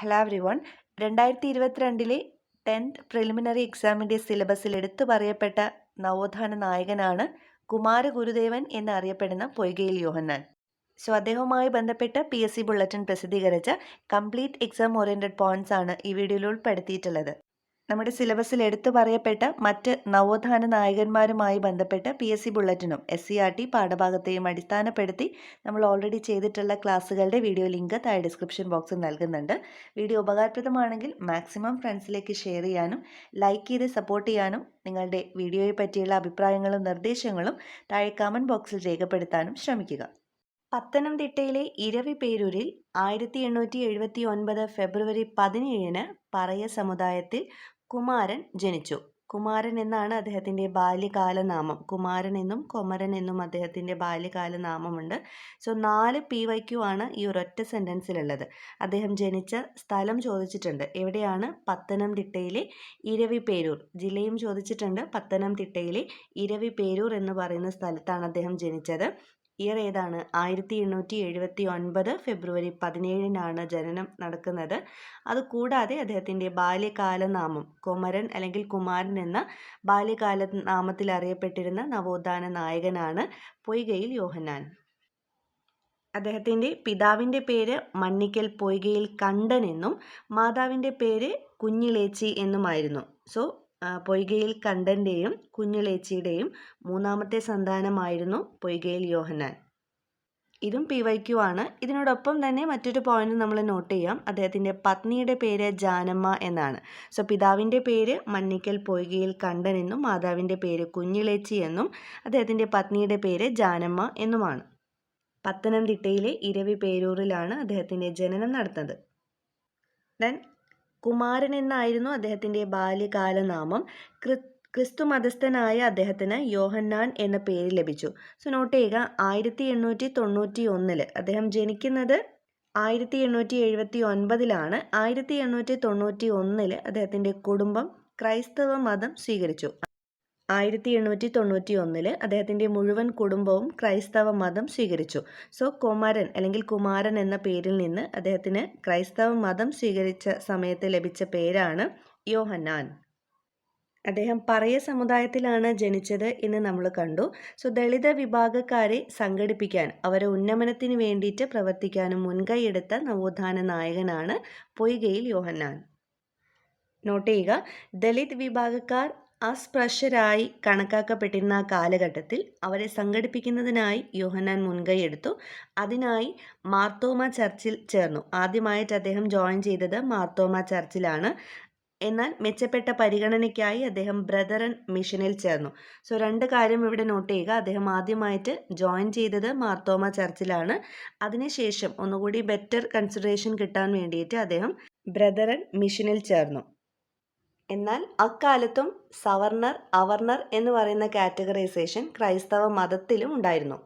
Hello every one രണ്ടായിരത്തി ഇരുപത്തിരണ്ടിലെ tenth preliminary എക്സാമിന്റെ സിലബസിൽ എടുത്തു പറയപ്പെട്ട നവോത്ഥാന നായകനാണ് കുമാരഗുരുദേവൻ എന്നറിയപ്പെടുന്ന പൊയ്കയിൽ യോഹന്നാൻ. സോ അദ്ദേഹവുമായി ബന്ധപ്പെട്ട് പി എസ് സി ബുള്ളറ്റിൻ പ്രസിദ്ധീകരിച്ച കംപ്ലീറ്റ് എക്സാം ഓറിയന്റഡ് പോയിന്റ്സ് ആണ് ഈ വീഡിയോയിൽ ഉൾപ്പെടുത്തിയിട്ടുള്ളത്. നമ്മുടെ സിലബസിൽ എടുത്തു പറയപ്പെട്ട മറ്റ് നവോത്ഥാന നായകന്മാരുമായി ബന്ധപ്പെട്ട പി എസ് സി ബുള്ളറ്റിനും എസ് സി ആർ ടി പാഠഭാഗത്തെയും അടിസ്ഥാനപ്പെടുത്തി നമ്മൾ ഓൾറെഡി ചെയ്തിട്ടുള്ള ക്ലാസ്സുകളുടെ വീഡിയോ ലിങ്ക് താഴെ ഡിസ്ക്രിപ്ഷൻ ബോക്സിൽ നൽകുന്നുണ്ട്. വീഡിയോ ഉപകാരപ്രദമാണെങ്കിൽ മാക്സിമം ഫ്രണ്ട്സിലേക്ക് ഷെയർ ചെയ്യാനും ലൈക്ക് ചെയ്ത് സപ്പോർട്ട് ചെയ്യാനും നിങ്ങളുടെ വീഡിയോയെ പറ്റിയുള്ള അഭിപ്രായങ്ങളും നിർദ്ദേശങ്ങളും താഴെ കമന്റ് ബോക്സിൽ രേഖപ്പെടുത്താനും ശ്രമിക്കുക. പത്തനംതിട്ടയിലെ ഇരവി പേരൂരിൽ ആയിരത്തി എണ്ണൂറ്റി എഴുപത്തി ഒൻപത് ഫെബ്രുവരി പതിനേഴിന് പറയ സമുദായത്തിൽ കുമാരൻ ജനിച്ചു. കുമാരൻ എന്നാണ് അദ്ദേഹത്തിന്റെ ബാല്യകാല നാമം കുമാരൻ എന്നും കൊമരൻ എന്നും അദ്ദേഹത്തിന്റെ ബാല്യകാല നാമമുണ്ട് സോ നാല് പി വൈ ക്യു ആണ് ഈ ഒരൊറ്റ സെന്റൻസിലുള്ളത്. അദ്ദേഹം ജനിച്ച സ്ഥലം ചോദിച്ചിട്ടുണ്ട്. എവിടെയാണ്? പത്തനംതിട്ടയിലെ ഇരവിപേരൂർ. ജില്ലയും ചോദിച്ചിട്ടുണ്ട്. പത്തനംതിട്ടയിലെ ഇരവിപേരൂർ എന്ന് പറയുന്ന സ്ഥലത്താണ് അദ്ദേഹം ജനിച്ചത്. ഇയർ ഏതാണ്? ആയിരത്തി എണ്ണൂറ്റി എഴുപത്തി ഒൻപത് ഫെബ്രുവരി പതിനേഴിനാണ് ജനനം നടക്കുന്നത്. അതുകൂടാതെ അദ്ദേഹത്തിന്റെ ബാല്യകാല നാമം കൊമരൻ അല്ലെങ്കിൽ കുമാരൻ എന്ന ബാല്യകാല നാമത്തിൽ അറിയപ്പെട്ടിരുന്ന നവോത്ഥാന നായകനാണ് പൊയ്കയിൽ യോഹന്നാൻ. അദ്ദേഹത്തിന്റെ പിതാവിന്റെ പേര് മണ്ണിക്കൽ പൊയ്കയിൽ കണ്ടൻ എന്നും മാതാവിന്റെ പേര് കുഞ്ഞിലേച്ചി എന്നുമായിരുന്നു. സോ പൊയ്കയിൽ കണ്ടന്റെയും കുഞ്ഞുലേച്ചിയുടെയും മൂന്നാമത്തെ സന്താനമായിരുന്നു പൊയ്കയിൽ യോഹന്നാൻ. ഇതും പി വൈ ക്യു ആണ്. ഇതിനോടൊപ്പം തന്നെ മറ്റൊരു പോയിന്റ് നമ്മൾ നോട്ട് ചെയ്യാം. അദ്ദേഹത്തിന്റെ പത്നിയുടെ പേര് ജാനമ്മ എന്നാണ്. സോ പിതാവിന്റെ പേര് മണ്ണിക്കൽ പൊയ്കയിൽ കണ്ടൻ എന്നും മാതാവിന്റെ പേര് കുഞ്ഞിളേച്ചി എന്നും അദ്ദേഹത്തിന്റെ പത്നിയുടെ പേര് ജാനമ്മ എന്നുമാണ്. പത്തനംതിട്ടയിലെ ഇരവി പേരൂരിലാണ് അദ്ദേഹത്തിന്റെ ജനനം നടന്നത്. ദെൻ കുമാരൻ എന്നായിരുന്നു അദ്ദേഹത്തിന്റെ ബാല്യകാലനാമം. ക്രി ക്രിസ്തു മതസ്ഥനായ അദ്ദേഹത്തിന് യോഹന്നാൻ എന്ന പേര് ലഭിച്ചു. സോ നോട്ട് ചെയ്യുക ആയിരത്തി എണ്ണൂറ്റി തൊണ്ണൂറ്റി ഒന്നിൽ അദ്ദേഹം ജനിക്കുന്നത് ആയിരത്തി എണ്ണൂറ്റി എഴുപത്തി ഒൻപതിലാണ് ആയിരത്തി എണ്ണൂറ്റി തൊണ്ണൂറ്റി ഒന്നിൽ അദ്ദേഹത്തിന്റെ കുടുംബം ക്രൈസ്തവ മതം സ്വീകരിച്ചു. ആയിരത്തി എണ്ണൂറ്റി തൊണ്ണൂറ്റി ഒന്നിൽ അദ്ദേഹത്തിന്റെ മുഴുവൻ കുടുംബവും ക്രൈസ്തവ മതം സ്വീകരിച്ചു. സോ കുമാരൻ അല്ലെങ്കിൽ കുമാരൻ എന്ന പേരിൽ നിന്ന് അദ്ദേഹത്തിന് ക്രൈസ്തവ മതം സ്വീകരിച്ച സമയത്ത് ലഭിച്ച പേരാണ് യോഹന്നാൻ. അദ്ദേഹം പറയ സമുദായത്തിലാണ് ജനിച്ചത് എന്ന് നമ്മൾ കണ്ടു. സോ ദളിത വിഭാഗക്കാരെ സംഘടിപ്പിക്കാൻ അവരെ ഉന്നമനത്തിന് വേണ്ടിയിട്ട് പ്രവർത്തിക്കാനും മുൻകൈയെടുത്ത നവോത്ഥാന നായകനാണ് പൊയ്കയിൽ യോഹന്നാൻ. നോട്ട് ചെയ്യുക ദളിത് വിഭാഗക്കാർ അസ്പൃശ്യരായി കണക്കാക്കപ്പെട്ടിരുന്ന കാലഘട്ടത്തിൽ അവരെ സംഘടിപ്പിക്കുന്നതിനായി യോഹന്നാൻ മുൻകൈയെടുത്തു അതിനായി മാർത്തോമ ചർച്ചിൽ ചേർന്നു. ആദ്യമായിട്ട് അദ്ദേഹം ജോയിൻ ചെയ്തത് മാർത്തോമ ചർച്ചിലാണ്. എന്നാൽ മെച്ചപ്പെട്ട പരിഗണനയ്ക്കായി അദ്ദേഹം ബ്രദറൻ മിഷനിൽ ചേർന്നു. സോ രണ്ട് കാര്യം ഇവിടെ നോട്ട് ചെയ്യുക. അദ്ദേഹം ആദ്യമായിട്ട് ജോയിൻ ചെയ്തത് മാർത്തോമ ചർച്ചിലാണ്. അതിനുശേഷം ഒന്നുകൂടി ബെറ്റർ കൺസിഡറേഷൻ കിട്ടാൻ വേണ്ടിയിട്ട് അദ്ദേഹം ബ്രദറൻ മിഷനിൽ ചേർന്നു. എന്നാൽ അക്കാലത്തും സവർണർ അവർണർ എന്ന് പറയുന്ന കാറ്റഗറൈസേഷൻ ക്രൈസ്തവ മതത്തിലും ഉണ്ടായിരുന്നു.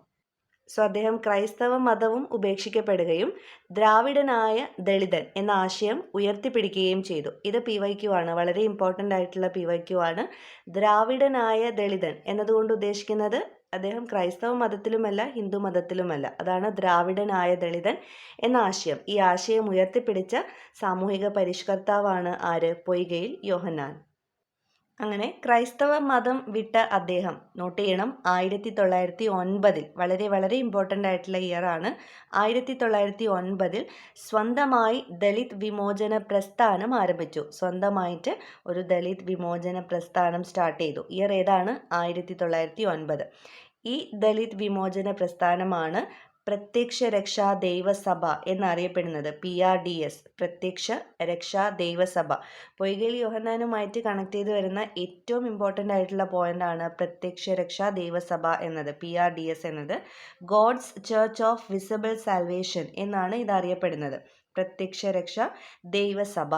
സോ അദ്ദേഹം ക്രൈസ്തവ മതവും ഉപേക്ഷിക്കപ്പെടുകയും ദ്രാവിഡനായ ദളിതൻ എന്ന ആശയം ഉയർത്തിപ്പിടിക്കുകയും ചെയ്തു. ഇത് പി വൈ ക്യു ആണ്. വളരെ ഇമ്പോർട്ടന്റ് ആയിട്ടുള്ള പി വൈ ക്യു ആണ്. ദ്രാവിഡനായ ദളിതൻ എന്നതുകൊണ്ട് ഉദ്ദേശിക്കുന്നത് അദ്ദേഹം ക്രൈസ്തവ മതത്തിലുമല്ല ഹിന്ദു മതത്തിലുമല്ല. അതാണ് ദ്രാവിഡനായ ദളിതൻ എന്ന ആശയം. ഈ ആശയം ഉയർത്തിപ്പിടിച്ച സാമൂഹിക പരിഷ്കർത്താവാണ് ആര്? പൊയ്കയിൽ യോഹന്നാൻ. അങ്ങനെ ക്രൈസ്തവ മതം വിട്ട അദ്ദേഹം നോട്ട് ചെയ്യണം ആയിരത്തി തൊള്ളായിരത്തി ഒൻപതിൽ വളരെ വളരെ ഇമ്പോർട്ടന്റ് ആയിട്ടുള്ള ഇയറാണ് ആയിരത്തി തൊള്ളായിരത്തി ഒൻപതിൽ സ്വന്തമായി ദളിത് വിമോചന പ്രസ്ഥാനം ആരംഭിച്ചു. സ്വന്തമായിട്ട് ഒരു ദളിത് വിമോചന പ്രസ്ഥാനം സ്റ്റാർട്ട് ചെയ്തു. ഇയർ ഏതാണ്? ആയിരത്തി തൊള്ളായിരത്തി ഒൻപത് ഈ ദളിത് വിമോചന പ്രസ്ഥാനമാണ് പ്രത്യക്ഷ രക്ഷാ ദൈവസഭ എന്നറിയപ്പെടുന്നത്. പി ആർ ഡി എസ് പ്രത്യക്ഷ രക്ഷാ ദൈവസഭ. പൊയ്കയിൽ യോഹന്നാനുമായിട്ട് കണക്ട് ചെയ്ത് വരുന്ന ഏറ്റവും ഇമ്പോർട്ടന്റ് ആയിട്ടുള്ള പോയിന്റ് ആണ് പ്രത്യക്ഷ രക്ഷാ ദൈവസഭ എന്നത് പി ആർ ഡി എസ് എന്നത്. God's church of visible salvation എന്നാണ് ഇത് അറിയപ്പെടുന്നത് പ്രത്യക്ഷ രക്ഷാ ദൈവസഭ.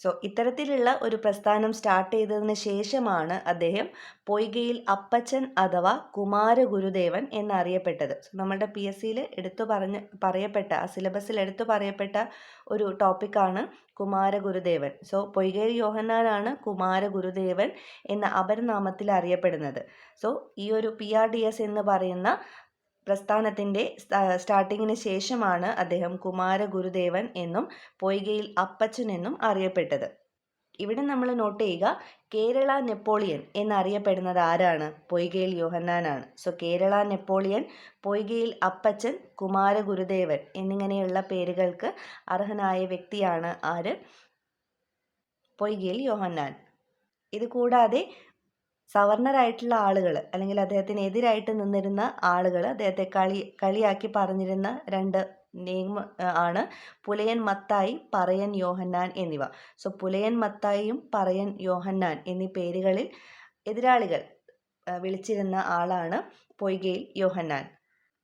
സോ ഇത്തരത്തിലുള്ള ഒരു പ്രസ്ഥാനം സ്റ്റാർട്ട് ചെയ്തതിന് ശേഷമാണ് അദ്ദേഹം പൊയ്കയിൽ അപ്പച്ചൻ അഥവാ കുമാരഗുരുദേവൻ എന്നറിയപ്പെട്ടത്. സോ നമ്മുടെ പി എസ് സിയിൽ എടുത്തു പറഞ്ഞ് പറയപ്പെട്ട ആ സിലബസിൽ എടുത്തു പറയപ്പെട്ട ഒരു ടോപ്പിക്കാണ് കുമാരഗുരുദേവൻ. സോ പൊയ്കയിൽ യോഹന്നാനാണ് കുമാരഗുരുദേവൻ എന്ന അപരനാമത്തിൽ അറിയപ്പെടുന്നത്. സോ ഈ ഒരു പി ആർ ഡി എസ് എന്ന് പറയുന്ന പ്രസ്ഥാനത്തിന്റെ സ്റ്റാർട്ടിങ്ങിന് ശേഷമാണ് അദ്ദേഹം കുമാരഗുരുദേവൻ എന്നും പൊയ്കയിൽ അപ്പച്ചൻ എന്നും അറിയപ്പെട്ടത്. ഇവിടെ നമ്മൾ നോട്ട് ചെയ്യുക കേരള നെപ്പോളിയൻ എന്നറിയപ്പെടുന്നത് ആരാണ്? പൊയ്കയിൽ യോഹന്നാനാണ്. സോ കേരള നെപ്പോളിയൻ പൊയ്കയിൽ അപ്പച്ചൻ കുമാരഗുരുദേവൻ എന്നിങ്ങനെയുള്ള പേരുകൾക്ക് അർഹനായ വ്യക്തിയാണ് ആര്? പൊയ്കയിൽ യോഹന്നാൻ. ഇത് കൂടാതെ സവർണരായിട്ടുള്ള ആളുകൾ അല്ലെങ്കിൽ അദ്ദേഹത്തിന് എതിരായിട്ട് നിന്നിരുന്ന ആളുകൾ അദ്ദേഹത്തെ കളി കളിയാക്കി പറഞ്ഞിരുന്ന രണ്ട് നെയിം ആണ് പുലയൻ മത്തായി പറയൻ യോഹന്നാൻ എന്നിവ. സോ പുലയൻ മത്തായിയും പറയൻ യോഹന്നാൻ എന്നീ പേരുകളിൽ എതിരാളികൾ വിളിച്ചിരുന്ന ആളാണ് പൊയ്കയിൽ യോഹന്നാൻ.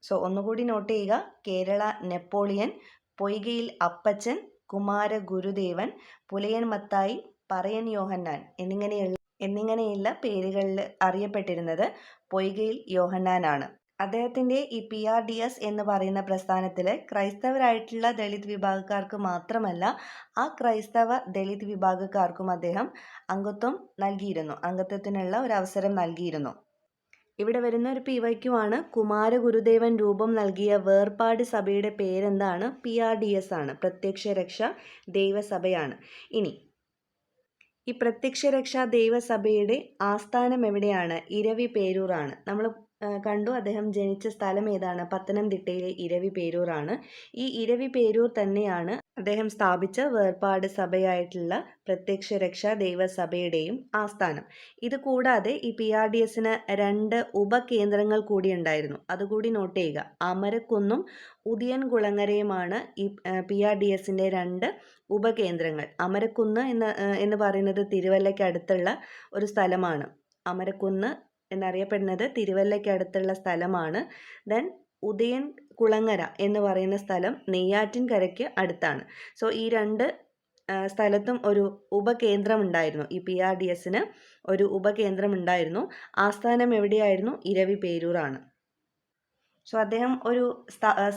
സോ ഒന്നുകൂടി നോട്ട് ചെയ്യുക. കേരള നെപ്പോളിയൻ പൊയ്കയിൽ അപ്പച്ചൻ കുമാര ഗുരുദേവൻ പുലയൻ മത്തായി പറയൻ യോഹന്നാൻ എന്നിങ്ങനെയുള്ള എന്നിങ്ങനെയുള്ള പേരുകളിൽ അറിയപ്പെട്ടിരുന്നത് പൊയ്കയിൽ യോഹന്നാനാണ്. അദ്ദേഹത്തിന്റെ ഈ പി ആർ ഡി എസ് എന്ന് പറയുന്ന പ്രസ്ഥാനത്തിൽ ക്രൈസ്തവരായിട്ടുള്ള ദളിത് വിഭാഗക്കാർക്ക് മാത്രമല്ല ആ ക്രൈസ്തവ ദളിത് വിഭാഗക്കാർക്കും അദ്ദേഹം അംഗത്വം നൽകിയിരുന്നു അംഗത്വത്തിനുള്ള ഒരു അവസരം നൽകിയിരുന്നു. ഇവിടെ വരുന്ന ഒരു പി വൈക്കുമാണ്. കുമാരഗുരുദേവൻ രൂപം നൽകിയ വേർപാട് സഭയുടെ പേരെന്താണ്? പി ആർ ഡി എസ് ആണ്. പ്രത്യക്ഷ രക്ഷ ദൈവസഭയാണ്. ഇനി ഈ പ്രത്യക്ഷരക്ഷാ ദൈവസഭയുടെ ആസ്ഥാനം എവിടെയാണ്? ഇരവി പേരൂറാണ് നമ്മൾ കണ്ടു. അദ്ദേഹം ജനിച്ച സ്ഥലം ഏതാണ്? പത്തനംതിട്ടയിലെ ഇരവി പേരൂറാണ് ഈ ഇരവി പേരൂർ തന്നെയാണ് അദ്ദേഹം സ്ഥാപിച്ച വേർപാട് സഭയായിട്ടുള്ള പ്രത്യക്ഷ രക്ഷാ ദൈവസഭയുടെയും ആസ്ഥാനം. ഇത് കൂടാതെ ഈ പി ആർ ഡി എസിന് രണ്ട് ഉപകേന്ദ്രങ്ങൾ കൂടി ഉണ്ടായിരുന്നു. അതുകൂടി നോട്ട് ചെയ്യുക. അമരക്കുന്നും ഉദിയൻകുളങ്ങരയുമാണ് ഈ പി ആർ ഡി എസിന്റെ രണ്ട് ഉപകേന്ദ്രങ്ങൾ. അമരക്കുന്ന് എന്ന് എന്ന് പറയുന്നത് തിരുവല്ലയ്ക്ക് അടുത്തുള്ള ഒരു സ്ഥലമാണ്. അമരക്കുന്ന് എന്നറിയപ്പെടുന്നത് തിരുവല്ലയ്ക്ക് അടുത്തുള്ള സ്ഥലമാണ്. ദെൻ ഉദയൻ കുളങ്ങര എന്ന് പറയുന്ന സ്ഥലം നെയ്യാറ്റിൻകരയ്ക്ക് അടുത്താണ്. സോ ഈ രണ്ട് സ്ഥലത്തും ഒരു ഉപകേന്ദ്രം ഉണ്ടായിരുന്നു ഈ പി ആർ ഡി എസിന് ഒരു ഉപകേന്ദ്രം ഉണ്ടായിരുന്നു ആസ്ഥാനം എവിടെയായിരുന്നു? ഇരവി പേരൂറാണ് സോ അദ്ദേഹം ഒരു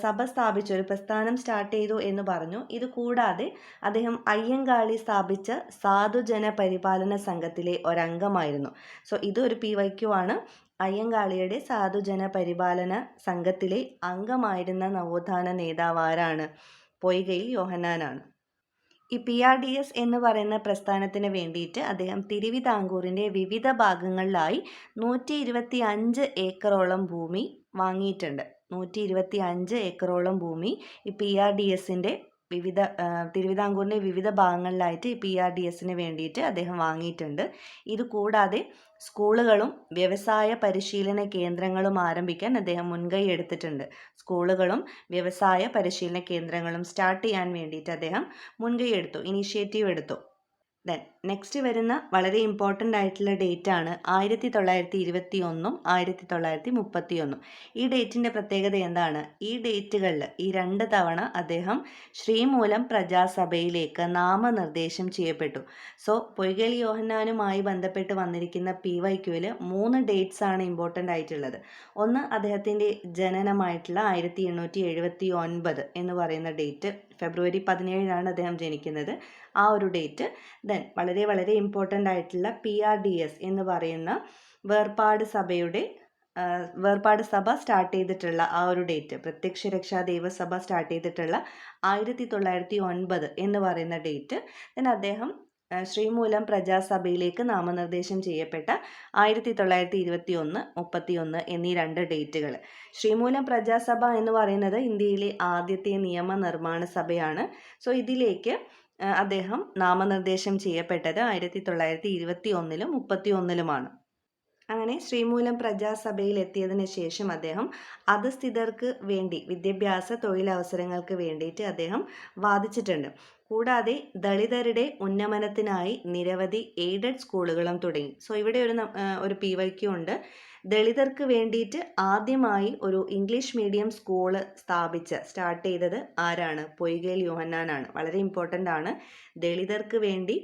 സഭ സ്ഥാപിച്ചു ഒരു പ്രസ്ഥാനം സ്റ്റാർട്ട് ചെയ്തു എന്ന് പറഞ്ഞു. ഇത് കൂടാതെ അദ്ദേഹം അയ്യങ്കാളി സ്ഥാപിച്ച സാധുജന പരിപാലന സംഘത്തിലെ ഒരംഗമായിരുന്നു. സോ ഇത് ഒരു പി വൈക്യു ആണ്. അയ്യങ്കാളിയുടെ സാധുജന പരിപാലന സംഘത്തിലെ അംഗമായിരുന്ന നവോത്ഥാന നേതാവ് ആരാണ്? പൊയ്കയിൽ യോഹന്നാനാണ്. ഈ പി ആർ ഡി എസ് എന്ന് പറയുന്ന പ്രസ്ഥാനത്തിന് വേണ്ടിയിട്ട് അദ്ദേഹം തിരുവിതാംകൂറിന്റെ വിവിധ ഭാഗങ്ങളിലായി നൂറ്റി ഇരുപത്തി അഞ്ച് ഏക്കറോളം ഭൂമി വാങ്ങിയിട്ടുണ്ട്. നൂറ്റി ഇരുപത്തി അഞ്ച് ഏക്കറോളം ഭൂമി ഈ പി ആർ ഡി എസിന്റെ വിവിധ തിരുവിതാംകൂറിന്റെ വിവിധ ഭാഗങ്ങളിലായിട്ട് പി ആർ ഡി എസിന് വേണ്ടിയിട്ട് അദ്ദേഹം വാങ്ങിയിട്ടുണ്ട്. ഇത് കൂടാതെ സ്കൂളുകളും വ്യവസായ പരിശീലന കേന്ദ്രങ്ങളും ആരംഭിക്കാൻ അദ്ദേഹം മുൻകൈ എടുത്തിട്ടുണ്ട്. സ്കൂളുകളും വ്യവസായ പരിശീലന കേന്ദ്രങ്ങളും സ്റ്റാർട്ട് ചെയ്യാൻ വേണ്ടിയിട്ട് അദ്ദേഹം മുൻകൈ എടുത്തു ഇനീഷ്യേറ്റീവ് എടുത്തു. ദെൻ നെക്സ്റ്റ് വരുന്ന വളരെ ഇമ്പോർട്ടന്റ് ആയിട്ടുള്ള ഡേറ്റ് ആണ് ആയിരത്തി തൊള്ളായിരത്തി ഇരുപത്തി ഒന്നും ആയിരത്തി തൊള്ളായിരത്തി മുപ്പത്തി ഒന്നും ഈ ഡേറ്റിന്റെ പ്രത്യേകത എന്താണ്? ഈ ഡേറ്റുകളിൽ ഈ രണ്ട് തവണ അദ്ദേഹം ശ്രീമൂലം പ്രജാസഭയിലേക്ക് നാമനിർദ്ദേശം ചെയ്യപ്പെട്ടു. സോ പൊയ്കൽ യോഹന്നാനുമായി ബന്ധപ്പെട്ട് വന്നിരിക്കുന്ന പി വൈ മൂന്ന് ഡേറ്റ്സ് ആണ് ഇമ്പോർട്ടന്റ് ആയിട്ടുള്ളത്. ഒന്ന് അദ്ദേഹത്തിന്റെ ജനനമായിട്ടുള്ള ആയിരത്തി എണ്ണൂറ്റി എഴുപത്തി ഒൻപത് എന്ന് പറയുന്ന ഡേറ്റ് ഫെബ്രുവരി പതിനേഴിനാണ് അദ്ദേഹം ജനിക്കുന്നത്. ആ ഒരു ഡേറ്റ് ദെൻ വളരെ വളരെ ഇമ്പോർട്ടന്റ് ആയിട്ടുള്ള പി ആർ ഡി എസ് എന്ന് പറയുന്ന വേർപാട് സഭയുടെ വേർപാട് സഭ സ്റ്റാർട്ട് ചെയ്തിട്ടുള്ള ആ ഒരു ഡേറ്റ് പ്രത്യക്ഷ രക്ഷാ ദേവസഭ സ്റ്റാർട്ട് ചെയ്തിട്ടുള്ള ആയിരത്തി തൊള്ളായിരത്തി ഒൻപത് എന്ന് പറയുന്ന ഡേറ്റ് ദെൻ അദ്ദേഹം ശ്രീമൂലം പ്രജാസഭയിലേക്ക് നാമനിർദ്ദേശം ചെയ്യപ്പെട്ട ആയിരത്തി തൊള്ളായിരത്തി ഇരുപത്തി ഒന്ന് മുപ്പത്തി ഒന്ന് എന്നീ രണ്ട് ഡേറ്റുകൾ ശ്രീമൂലം പ്രജാസഭ എന്ന് പറയുന്നത് ഇന്ത്യയിലെ ആദ്യത്തെ നിയമനിർമ്മാണ സഭയാണ്. സോ ഇതിലേക്ക് അദ്ദേഹം നാമനിർദ്ദേശം ചെയ്യപ്പെട്ടത് ആയിരത്തി തൊള്ളായിരത്തി ഇരുപത്തി ഒന്നിലും മുപ്പത്തി ഒന്നിലുമാണ് അങ്ങനെ ശ്രീമൂലം പ്രജാസഭയിൽ എത്തിയതിനു ശേഷം അദ്ദേഹം അധസ്ഥിതർക്ക് വേണ്ടി വിദ്യാഭ്യാസ തൊഴിലവസരങ്ങൾക്ക് വേണ്ടിയിട്ട് അദ്ദേഹം വാദിച്ചിട്ടുണ്ട്. കൂടാതെ ദളിതരുടെ ഉന്നമനത്തിനായി നിരവധി എയ്ഡഡ് സ്കൂളുകളും തുടങ്ങി. സോ ഇവിടെ ഒരു ഒരു പി വൈക്യു ഉണ്ട്. ദളിതർക്ക് വേണ്ടിയിട്ട് ആദ്യമായി ഒരു ഇംഗ്ലീഷ് മീഡിയം സ്കൂൾ സ്ഥാപിച്ച് സ്റ്റാർട്ട് ചെയ്തത് ആരാണ്? പൊയ്കേൽ യോഹന്നാനാണ്. വളരെ ഇമ്പോർട്ടന്റ് ആണ്. ദളിതർക്ക് വേണ്ടി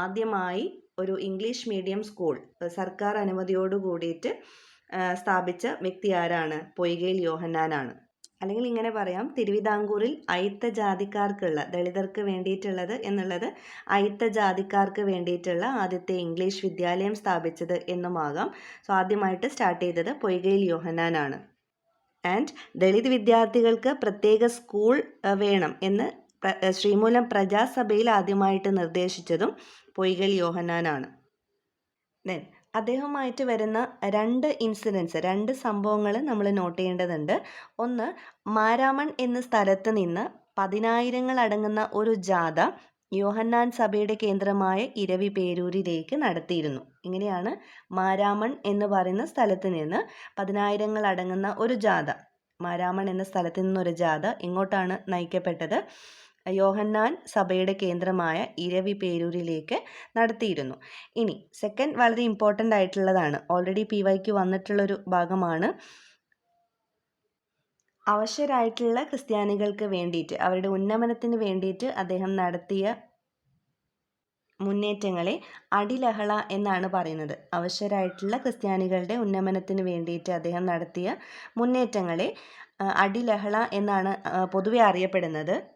ആദ്യമായി ഒരു ഇംഗ്ലീഷ് മീഡിയം സ്കൂൾ സർക്കാർ അനുമതിയോട് കൂടിയിട്ട് സ്ഥാപിച്ച വ്യക്തി ആരാണ്? പൊയ്കേൽ യോഹന്നാനാണ്. അല്ലെങ്കിൽ ഇങ്ങനെ പറയാം തിരുവിതാംകൂറിൽ അയിത്ത ജാതിക്കാർക്കുള്ള ദളിതർക്ക് വേണ്ടിയിട്ടുള്ളത് എന്നുള്ളത് അയിത്ത ജാതിക്കാർക്ക് വേണ്ടിയിട്ടുള്ള ആദ്യത്തെ ഇംഗ്ലീഷ് വിദ്യാലയം സ്ഥാപിച്ചത് എന്നുമാകാം. സോ ആദ്യമായിട്ട് സ്റ്റാർട്ട് ചെയ്തത് പൊയ്കയിൽ യോഹന്നാനാണ്. ആൻഡ് ദളിത് വിദ്യാർത്ഥികൾക്ക് പ്രത്യേക സ്കൂൾ വേണം എന്ന് ശ്രീമൂലം പ്രജാസഭയിൽ ആദ്യമായിട്ട് നിർദ്ദേശിച്ചതും പൊയ്കൽ യോഹന്നാനാണ്. ദെൻ അദ്ദേഹവുമായിട്ട് വരുന്ന രണ്ട് ഇൻസിഡൻസ് രണ്ട് സംഭവങ്ങൾ നമ്മൾ നോട്ട് ചെയ്യേണ്ടതുണ്ട്. ഒന്ന് മാരാമൺ എന്ന സ്ഥലത്ത് നിന്ന് പതിനായിരങ്ങൾ അടങ്ങുന്ന ഒരു ജാഥ യോഹന്നാൻ സഭയുടെ കേന്ദ്രമായ ഇരവി പേരൂരിലേക്ക് നടത്തിയിരുന്നു. ഇങ്ങനെയാണ് മാരാമൺ എന്ന് പറയുന്ന സ്ഥലത്ത് നിന്ന് പതിനായിരങ്ങൾ അടങ്ങുന്ന ഒരു ജാഥ. മാരാമൺ എന്ന സ്ഥലത്ത് നിന്നൊരു ജാഥ ഇങ്ങോട്ടാണ് നയിക്കപ്പെട്ടത്. യോഹന്നാൻ സഭയുടെ കേന്ദ്രമായ ഇരവി പേരൂരിലേക്ക് നടത്തിയിരുന്നു. ഇനി സെക്കൻഡ് വളരെ ഇമ്പോർട്ടന്റ് ആയിട്ടുള്ളതാണ്. ഓൾറെഡി പി വൈക്ക് വന്നിട്ടുള്ളൊരു ഭാഗമാണ്. അവശരായിട്ടുള്ള ക്രിസ്ത്യാനികൾക്ക് വേണ്ടിയിട്ട് അവരുടെ ഉന്നമനത്തിന് വേണ്ടിയിട്ട് അദ്ദേഹം നടത്തിയ മുന്നേറ്റങ്ങളെ അടിലഹള എന്നാണ് പറയുന്നത്. അവശരായിട്ടുള്ള ക്രിസ്ത്യാനികളുടെ ഉന്നമനത്തിന് വേണ്ടിയിട്ട് അദ്ദേഹം നടത്തിയ മുന്നേറ്റങ്ങളെ അടിലഹള എന്നാണ് പൊതുവെ അറിയപ്പെടുന്നത്.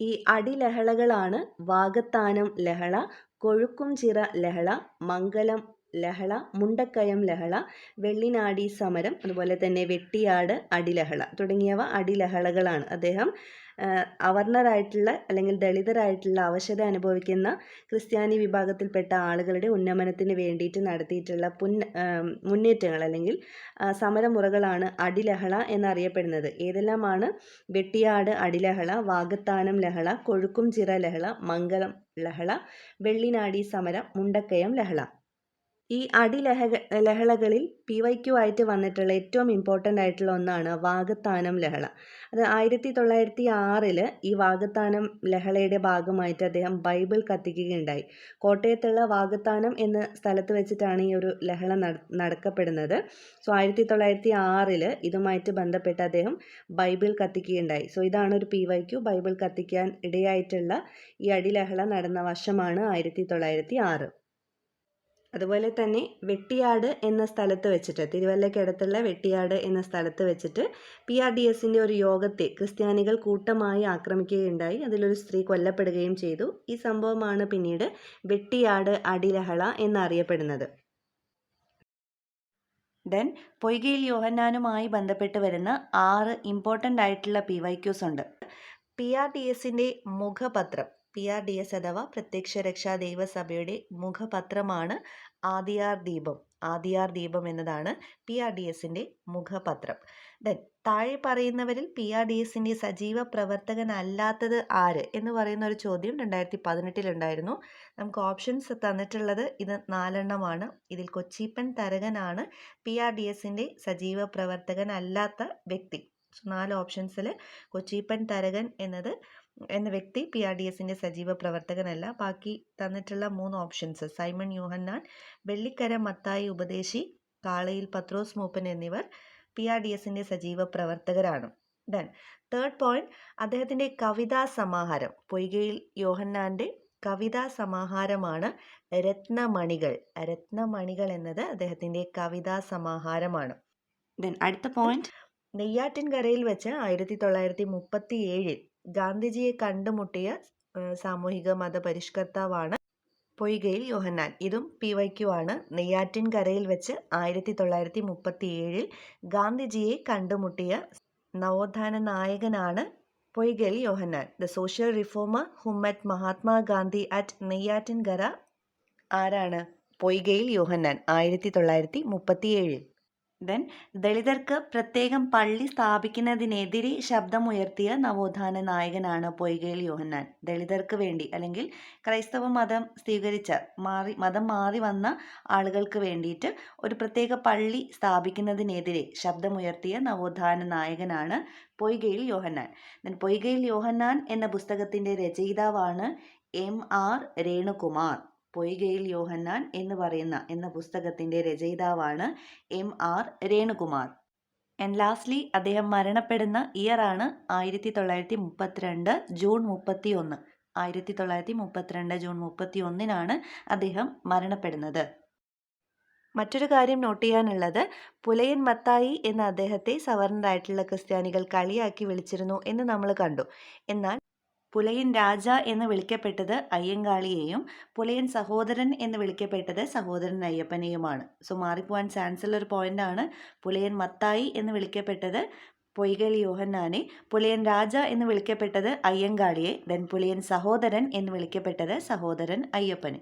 ഈ അടിലഹളകളാണ് വാകത്താനം ലഹള കൊഴുക്കും ചിറ ലഹള മംഗലം ലഹള മുണ്ടക്കയം ലഹള വെള്ളിനാടി സമരം അതുപോലെ തന്നെ വെട്ടിയാട് അടിലഹള തുടങ്ങിയവ അടിലഹളകളാണ്. അദ്ദേഹം അവർണരായിട്ടുള്ള അല്ലെങ്കിൽ ദളിതരായിട്ടുള്ള അവശത അനുഭവിക്കുന്ന ക്രിസ്ത്യാനി വിഭാഗത്തിൽപ്പെട്ട ആളുകളുടെ ഉന്നമനത്തിന് വേണ്ടിയിട്ട് നടത്തിയിട്ടുള്ള പുൻ മുന്നേറ്റങ്ങൾ അല്ലെങ്കിൽ സമരമുറകളാണ് അടിലഹള എന്നറിയപ്പെടുന്നത്. ഏതെല്ലാമാണ്? വെട്ടിയാട് അടിലഹള വാഗത്താനം ലഹള കൊഴുക്കും ചിറ ലഹള മംഗലം ലഹള വെള്ളിനാടി സമരം മുണ്ടക്കയം ലഹള. ഈ അടിലഹ ലഹളകളിൽ പി വൈക്യു ആയിട്ട് വന്നിട്ടുള്ള ഏറ്റവും ഇമ്പോർട്ടന്റ് ആയിട്ടുള്ള ഒന്നാണ് വാഗത്താനം ലഹള. അത് ആയിരത്തി തൊള്ളായിരത്തി ആറിൽ ഈ വാഗത്താനം ലഹളയുടെ ഭാഗമായിട്ട് അദ്ദേഹം ബൈബിൾ കത്തിക്കുകയുണ്ടായി. കോട്ടയത്തുള്ള വാഗത്താനം എന്ന സ്ഥലത്ത് വെച്ചിട്ടാണ് ഈ ഒരു ലഹള നട നടക്കപ്പെടുന്നത്. സോ ആയിരത്തി തൊള്ളായിരത്തി ആറിൽ ഇതുമായിട്ട് ബന്ധപ്പെട്ട് അദ്ദേഹം ബൈബിൾ കത്തിക്കുകയുണ്ടായി. സോ ഇതാണ് ഒരു പി വൈക്യു ബൈബിൾ കത്തിക്കാൻ ഇടയായിട്ടുള്ള ഈ അടിലഹള നടന്ന വർഷമാണ് ആയിരത്തി തൊള്ളായിരത്തി ആറ് അതുപോലെ തന്നെ വെട്ടിയാട് എന്ന സ്ഥലത്ത് വെച്ചിട്ട് തിരുവല്ലയ്ക്കടുത്തുള്ള വെട്ടിയാട് എന്ന സ്ഥലത്ത് വെച്ചിട്ട് പി ആർ ഡി എസിന്റെ ഒരു യോഗത്തെ ക്രിസ്ത്യാനികൾ കൂട്ടമായി ആക്രമിക്കുകയുണ്ടായി. അതിലൊരു സ്ത്രീ കൊല്ലപ്പെടുകയും ചെയ്തു. ഈ സംഭവമാണ് പിന്നീട് വെട്ടിയാട് അടിലഹള എന്നറിയപ്പെടുന്നത്. ദെൻ പൊയ്കയിൽ യോഹന്നാനുമായി ബന്ധപ്പെട്ട് വരുന്ന ആറ് ഇമ്പോർട്ടന്റ് ആയിട്ടുള്ള പി വൈ ക്യൂസ് ഉണ്ട്. പി ആർ ഡി എസിന്റെ മുഖപത്രം പി ആർ ഡി എസ് അഥവാ പ്രത്യക്ഷ രക്ഷാ ദൈവസഭയുടെ മുഖപത്രമാണ് ആദിയാർ ദീപം. ആദിയാർ ദീപം എന്നതാണ് പി ആർ ഡി എസിന്റെ മുഖപത്രം. ദെൻ താഴെ പറയുന്നവരിൽ പി ആർ ഡി എസിന്റെ സജീവ പ്രവർത്തകനല്ലാത്തത് ആര് എന്ന് പറയുന്ന ഒരു ചോദ്യം രണ്ടായിരത്തി പതിനെട്ടിലുണ്ടായിരുന്നു നമുക്ക് ഓപ്ഷൻസ് തന്നിട്ടുള്ളത് ഇത് നാലെണ്ണമാണ്. ഇതിൽ കൊച്ചിപ്പൻ തരകനാണ് പി ആർ ഡി എസിന്റെ സജീവ പ്രവർത്തകനല്ലാത്ത വ്യക്തി. നാല് ഓപ്ഷൻസിൽ കൊച്ചിപ്പൻ തരകൻ എന്നത് എന്ന വ്യക്തി പി ആർ ഡി എസിന്റെ സജീവ പ്രവർത്തകനല്ല. ബാക്കി തന്നിട്ടുള്ള മൂന്ന് ഓപ്ഷൻസ് സൈമൺ യൂഹന്നാൻ വെള്ളിക്കര മത്തായി ഉപദേശി കാളയിൽ പത്രോസ് മൂപ്പൻ എന്നിവർ പി ആർ ഡി എസിന്റെ സജീവ പ്രവർത്തകരാണ്. ദെൻ തേർഡ് പോയിന്റ് അദ്ദേഹത്തിന്റെ കവിതാ സമാഹാരം. പൊയ്കയിൽ യോഹന്നാന്റെ കവിതാ സമാഹാരമാണ് രത്നമണികൾ. രത്നമണികൾ എന്നത് അദ്ദേഹത്തിന്റെ കവിതാ സമാഹാരമാണ്. ദെൻ അടുത്ത പോയിന്റ് നെയ്യാറ്റിൻകരയിൽ വെച്ച് ആയിരത്തി തൊള്ളായിരത്തി മുപ്പത്തി ഏഴിൽ ഗാന്ധിജിയെ കണ്ടുമുട്ടിയ സാമൂഹിക മത പരിഷ്കർത്താവാണ് പൊയ്കയിൽ യോഹന്നാൻ. ഇതും പി വൈ ക്യു ആണ് നെയ്യാറ്റിൻകരയിൽ വെച്ച് ആയിരത്തി തൊള്ളായിരത്തി മുപ്പത്തി ഏഴിൽ ഗാന്ധിജിയെ കണ്ടുമുട്ടിയ നവോത്ഥാന നായകനാണ് Poykayil Yohannan. The social reformer who Mahatma Mahatma Gandhi at Neyyattinkara ആരാണ്? പൊയ്കയിൽ യോഹന്നാൻ. ആയിരത്തി തൊള്ളായിരത്തി മുപ്പത്തി ഏഴിൽ ദെൻ ദളിതർക്ക് പ്രത്യേകം പള്ളി സ്ഥാപിക്കുന്നതിനെതിരെ ശബ്ദമുയർത്തിയ നവോത്ഥാന നായകനാണ് പൊയ്കേൽ യോഹന്നാൻ. ദളിതർക്ക് വേണ്ടി അല്ലെങ്കിൽ ക്രൈസ്തവ മതം സ്വീകരിച്ച മാറി മതം മാറി വന്ന ആളുകൾക്ക് വേണ്ടിയിട്ട് ഒരു പ്രത്യേക പള്ളി സ്ഥാപിക്കുന്നതിനെതിരെ ശബ്ദമുയർത്തിയ നവോത്ഥാന നായകനാണ് പൊയ്കയിൽ യോഹന്നാൻ. ദെൻ പൊയ്കയിൽ യോഹന്നാൻ എന്ന പുസ്തകത്തിന്റെ രചയിതാവാണ് എം ആർ രേണുകുമാർ. പൊയ്കയിൽ യോഹന്നാൻ എന്ന് പറയുന്ന എന്ന പുസ്തകത്തിന്റെ രചയിതാവാണ് M R Renukumar. And lastly അദ്ദേഹം മരണപ്പെടുന്ന ഇയറാണ് ആയിരത്തി തൊള്ളായിരത്തി മുപ്പത്തിരണ്ട് ജൂൺ മുപ്പത്തി ഒന്ന് ആയിരത്തി തൊള്ളായിരത്തി മുപ്പത്തിരണ്ട് ജൂൺ മുപ്പത്തി ഒന്നിനാണ് അദ്ദേഹം മരണപ്പെടുന്നത്. മറ്റൊരു കാര്യം നോട്ട് ചെയ്യാനുള്ളത് പുലയൻ മത്തായി എന്ന അദ്ദേഹത്തെ സവർണരായിട്ടുള്ള ക്രിസ്ത്യാനികൾ കളിയാക്കി വിളിച്ചിരുന്നു എന്ന് നമ്മൾ കണ്ടു. എന്നാൽ പുലയൻ രാജ എന്ന് വിളിക്കപ്പെട്ടത് അയ്യങ്കാളിയെയും പുലയൻ സഹോദരൻ എന്ന് വിളിക്കപ്പെട്ടത് സഹോദരൻ അയ്യപ്പനെയുമാണ്. സോ മാറിപ്പോവാൻ ചാൻസ് ഉള്ള ഒരു പോയിന്റാണ് പുലയൻ മത്തായി എന്ന് വിളിക്കപ്പെട്ടത് പൊയ്കൽ യോഹന്നാനെ. പുലയൻ രാജ എന്ന് വിളിക്കപ്പെട്ടത് അയ്യങ്കാളിയെ. ദെൻ പുലയൻ സഹോദരൻ എന്ന് വിളിക്കപ്പെട്ടത് സഹോദരൻ അയ്യപ്പനെ.